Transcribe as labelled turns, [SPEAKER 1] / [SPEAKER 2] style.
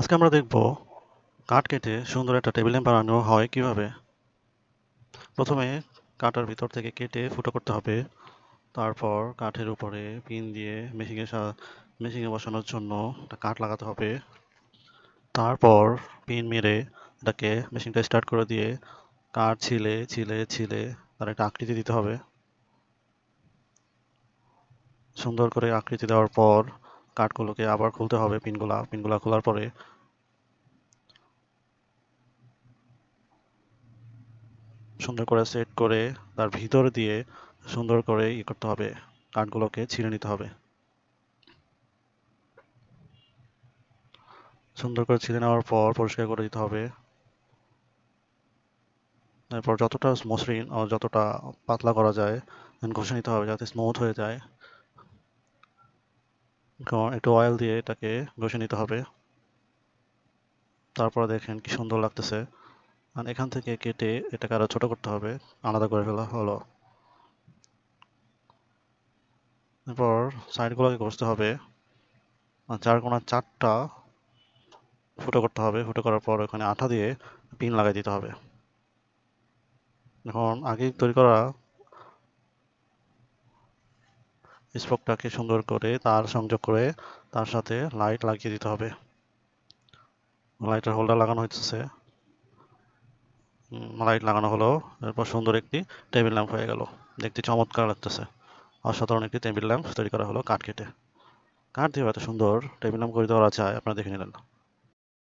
[SPEAKER 1] আজকে আমরা দেখব কাঠ কেটে সুন্দর একটা টেবিল ল্যাম্প বানানো হয় কীভাবে। প্রথমে কাটার ভিতর থেকে কেটে ফুটো করতে হবে। তারপর কাঠের উপরে পিন দিয়ে মেশিনে মেশিনে বসানোর জন্য একটা কাঠ লাগাতে হবে। তারপর পিন মেরে এটাকে মেশিনটা স্টার্ট করে দিয়ে কাঠ ছিলে ছিলে ছিলে তার একটা আকৃতি দিতে হবে। সুন্দর করে আকৃতি দেওয়ার পর কাঠগুলোকে আবার খুলতে হবে পিনগুলা পিনগুলা খোলার পরে। সুন্দর করে সেট করে তার ভিতর দিয়ে সুন্দর করে ই করতে হবে, কাঠগুলোকে ছিঁড়ে নিতে হবে। সুন্দর করে ছিঁড়ে নেওয়ার পর পরিষ্কার করে দিতে হবে। এরপর যতটা মসৃণ যতটা পাতলা করা যায় ঘষে নিতে হবে যাতে স্মুথ হয়ে যায়। একটু অয়েল দিয়ে এটাকে ঘষে নিতে হবে। তারপর দেখেন কি সুন্দর লাগতেছে। আর এখান থেকে কেটে এটাকে আরও ছোট করতে হবে। আলাদা করে ফেলা হলো। এরপর সাইডগুলোকে ঘষতে হবে। আর চার কোনার চারটা ফুটো করতে হবে, ফুটো করার পর ওখানে আঠা দিয়ে পিন লাগাই দিতে হবে। এখন আগে তৈরি করা স্পোকটাকে সুন্দর করে তার সংযোগ করে তার সাথে লাইট লাগিয়ে দিতে হবে। লাইটের হোল্ডার লাগানো হচ্ছে লাইট লাগানো হলো। এরপর সুন্দর একটি টেবিল ল্যাম্প হয়ে গেল। দেখতে চমৎকার লাগতেছে। অসাধারণ একটি টেবিল ল্যাম্প তৈরি করা হলো কাঠ কেটে। কাঠ দিয়ে এত সুন্দর টেবিল ল্যাম্প করে দেওয়া যায়, আপনারা দেখে নিলেন।